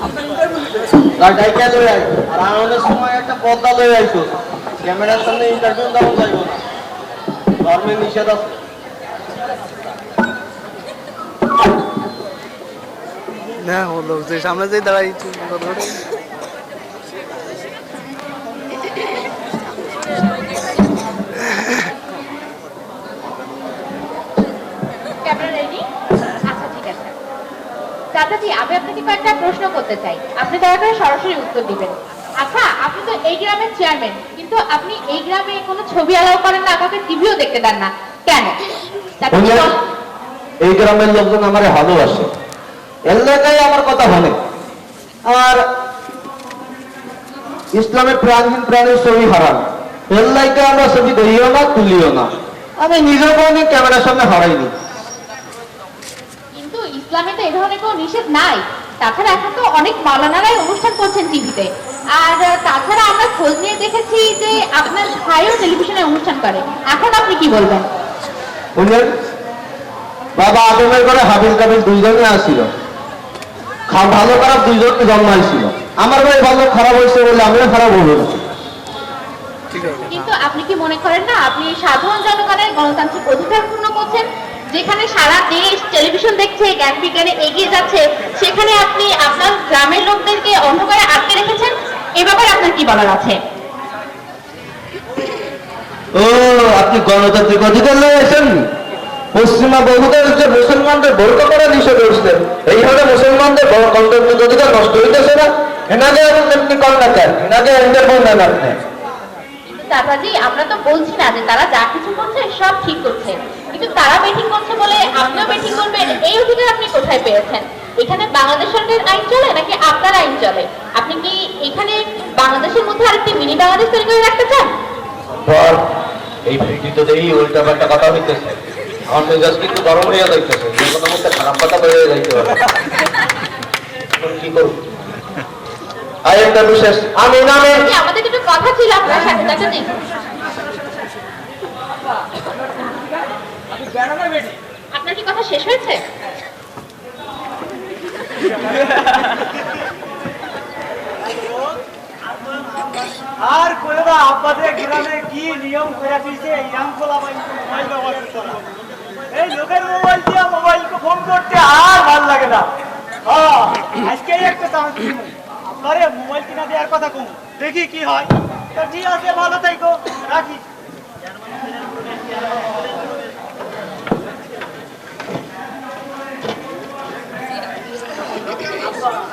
গাড়িটা লয়ে আইছো আর আমাদের সময় একটা পর্দা লয়ে আইছো। ক্যামেরার সামনে ইন্টারভিউ দাও যাইব না। ধর্মে নিষেধ আছে। না, হলো যে সামনে যে দাঁড়াই কথা ওটা ক্যামেরা রেডি আচ্ছা ঠিক আছে চাচাজি আমি আপনাকে কয়েকটা প্রশ্ন করতে চাই। আপনি দয়া করে সরাসরি উত্তর দিবেন। আচ্ছা আপনি তো এই গ্রামের চেয়ারম্যান কিন্তু আপনি এই গ্রামে কোনো ছবি অ্যালাউ করেন না কাউকে টিভিও দেখতে দেন না। কেন? এই গ্রামের লোকজন আমার ভালোবাসে। এলাকায় আমার কথা বলে আর ইসলামের প্রাণহীন প্রাণীর ছবি হারান। এলাকায় আমরা ছবি ধরিও না তুলিও না। আমি নিজের ক্যামেরার সামনে হারাইনি। ইসলামে তো এই ধরনের কোনো নিষেধ নাই। তাছাড়া এখন তো অনেক মালানারাই অনুষ্ঠান করছেন টিভিতে। আর তাছাড়া আমরা খোঁজ নিয়ে দেখেছি যে আপনার ভাইও টেলিভিশনে অনুষ্ঠান করে। এখন আপনি কি বলবেন? বুঝলেন বাবা আদমের ঘরে হাবিল কাবিল দুইজনে আসছিল। ভালো খারাপ দুইজনকে জন্মাইছিল। আমার ভাই ভালো খারাপ হয়েছে বলে আমিও খারাপ হব। ঠিক আছে। কিন্তু আপনি কি মনে করেন না আপনি সাধারণ জনগণের গণতান্ত্রিক অধিকার পূর্ণ করছেন? যেখানে সারা দেশ টেলিভিশন দেখছে জ্ঞান বিজ্ঞানে এগিয়ে যাচ্ছে সেখানে আপনি আপনার গ্রামের লোকদেরকে অন্ধকারে আটকে রেখেছেন? এ ব্যাপারে আপনার কি বলার আছে? ও আপনি গণতান্ত্রিক অধিকার লয়েছেন পশ্চিমা বহুদের যে মুসলমানদের ভোট করা নিষেধ হয়েছে এইভাবে মুসলমানদের গণতান্ত্রিক অধিকার নষ্ট হইতেছে না। এনাকে আপনি না কেন এনাকে ইন্টারভিউ নেন আপনি। দাদাজি আমরা তো বলছি না যে তারা যা কিছু করছে সব ঠিক করছে। কিন্তু তারা ব্যাটিং করছে বলে আপনিও ব্যাটিং করবেন এই অধিকার আপনি কোথায় পেয়েছেন? এখানে বাংলাদেশ সরকারের আইন চলে নাকি আপনার আইন চলে? আপনি কি এখানে বাংলাদেশের মধ্যে আরেকটি মিনি বাংলাদেশ তৈরি করে রাখতে চান? এই ভিডিওতে দেখি উল্টা পাল্টা কথা হইতেছে। আমার মেজাজ কিন্তু গরম হইয়া যাইতেছে যে কোনো মধ্যে খারাপ কথা বেড়ে যাইতে পারে। কি করব? আই একটা বিশেষ আমি নামে আমাদের একটু কথা ছিল আপনার সাথে দাদাজি আপনার কি কথা শেষ হয়েছে? আর কইও না আপনাদের গ্রামে কি নিয়ম করে দিয়েছে ইয়াং পোলা মোবাইল ব্যবহার করতে। না। এই লোকের মোবাইল দিয়ে মোবাইলকে ফোন করতে আর ভালো লাগে না। হ্যাঁ, আজকে একটা চান্স আপনারে মোবাইল কিনা দেওয়ার কথা কম। দেখি কি হয়। তো ঠিক আছে ভালো থাইকো রাখি।